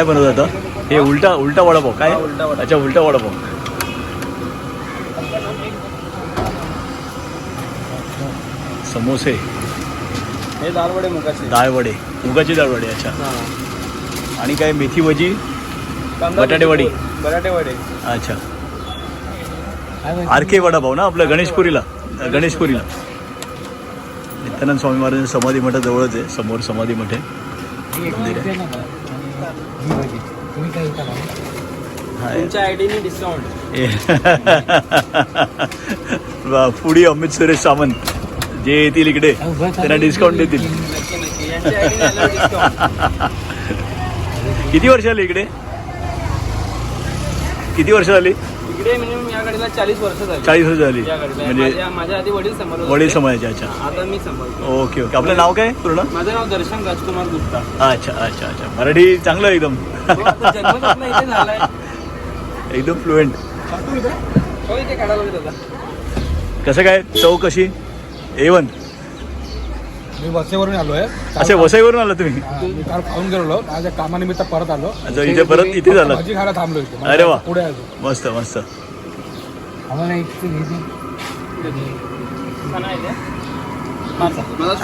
काय बनवत आता? हे उलटा उलटा वडापाव काय? हा, उलटा. अच्छा उलटा वडापाव. समोसे. हे दाल वडे मुगाचे. डाळ वडे मुगाची डाळ वडे अच्छा. हा. आणि काय मेथी भजी? बटाटे वडी. बटाटे वडे. अच्छा. आर के वडापाव ना आपलं गणेशपुरीला. गणेशपुरीला. नित्यानंद स्वामी महाराज समाधी मठाजवळच आहे समोर समाधी मठ आहे. मंदिर आहे. हाय. तुमच्या आयडीने डिस्काउंट ए. वा, पुढी अमित सुरेश सावंत. जे येतील इकडे त्यांना डिस्काउंट देतील. किती वर्ष आली इकडे? किती वर्ष झाली? इकडे मिनिमम या गाडीला चाळीस वर्ष झाली. चाळीस वर्ष झाली. या गाडीला. म्हणजे माझ्या माझ्या आधी वडील समोर वडील समाजाचे अच्छा. आता मी सांभाळतो. Okay okay. आपलं नाव काय पूर्ण? माझं नाव दर्शन राजकुमार गुप्ता. अच्छा अच्छा अच्छा. मराठी चांगलं आहे एकदम. हो, आता जन्मच आपला इथे झालाय. एकदम फ्लुएंट हो इथे काढायला लागेल. दादा कसं काय? चव कशी? ए वन मी वसईवरून आलो आहे. असे वसईवरून आला तुम्ही? मी काल खाऊन गेलो माझ्या कामानिमित्त परत आलो. अच्छा इथे परत इथे झाला. भाजी खायला थांबलो इथे. अरे वा. पुढे आलो. मस्त मस्त.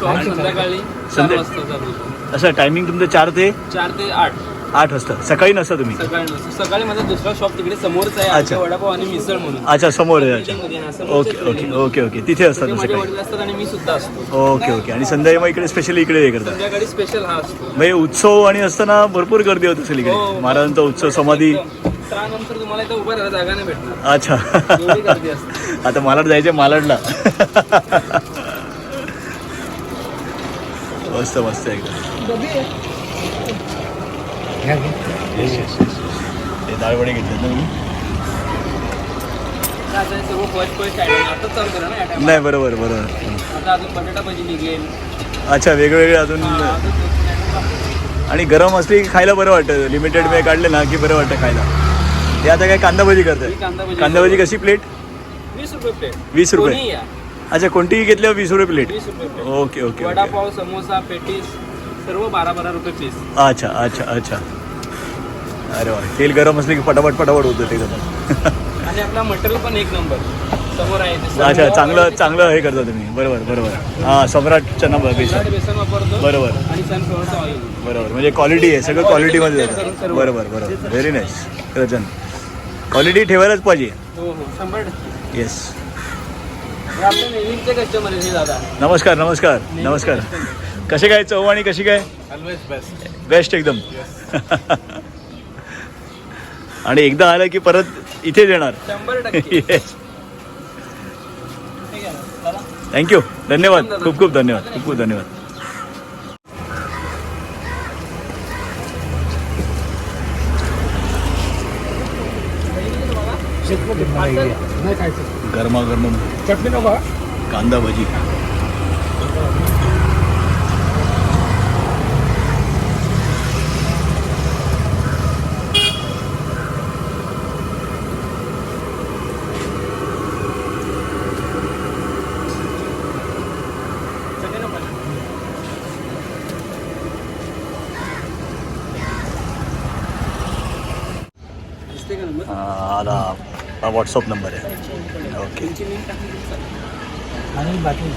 शॉप संध्याकाळी चार संध्या- वाजता चालू होतो. असं टायमिंग तुमचं चार ते? चार ते आठ. आठ वाजता. सकाळी नसता तुम्ही? सकाळी नसतो. सकाळी माझा दुसरा शॉप तिकडे समोरच आहे. अच्छा. आमच्या वडापाव आणि मिसळ म्हणून. अच्छा समोर आहे. अच्छा ना, ओके ओके. Okay okay. तिथे असतात तिथे ना माझे सकाळी? वडील असतात आणि मी सुद्धा असतो. Okay okay. आणि संध्याकाळी मग इकडे स्पेशली इकडे हे करतात संध्याकाळी स्पेशल हा असतो. म्हणजे उत्सव आणि असताना भरपूर गर्दी होत असेल हो, इकडे महाराजांचा उत्सव समाधी. एकदम. त्यानंतर तुम्हाला इथं उभं राहायला जागा नाही भेटणार. अच्छा. एवढी गर्दी असते. आता मालाड जायचं मालाडला. मस्त मस्त एकदम येस येस येस ते डाळवडे घेतले ना मी हे. नाही बरोबर बरोबर. अच्छा वेगवेगळे अजून हा. आणि गरम असली की खायला बरं वाटतं. लिमिटेड वे काढले ना की बरं वाटतं खायला. ते आता काय कांदा भजी ही करतात कांदा भजी कशी प्लेट वीस रुपये. प्लेट वीस रुपये. अच्छा कोणतीही घेतल्यावर वीस रुपये plate okay okay vada pav samosa patties. सर्व बारा बारा रुपये पीस अच्छा अच्छा अच्छा. अरे वा तेल गरम असले की पटापट पटापट होतं ते आणि आपला मटेरियल पण एक नंबर. समोर आहे अच्छा चांगलं चांगलं हे करता तुम्ही. बरोबर बरोबर. हां सम्राट चना बेसन. बेसन वापरतो बरोबर. आणि सनफ्लॉवरचा ऑइल बरोबर म्हणजे क्वालिटी आहे सगळं क्वालिटीमध्ये जातं. सर्व. बरोबर बरोबर. Very nice Rajan. क्वालिटी ठेवायलाच पाहिजे. हो हो. शंभर टक्के. येस आपले नेहमीचे कस्टमर आहे दादा. नमस्कार नमस्कार. नमस्कार. कसे काय चव आणि कशी काय? ऑलवेज बेस्ट बेस्ट एकदम. आणि एकदा आलं की परत इथेच येणार शंभर टक्के. येस थँक्यू धन्यवाद. खूप खूप धन्यवाद. खूप खूप धन्यवाद. नको हा? कांदा भजी चटणी नको ना? दिसते का नंबर हा, आला. हा व्हॉट्सअप नंबर आहे. ओके. आणि बाकी?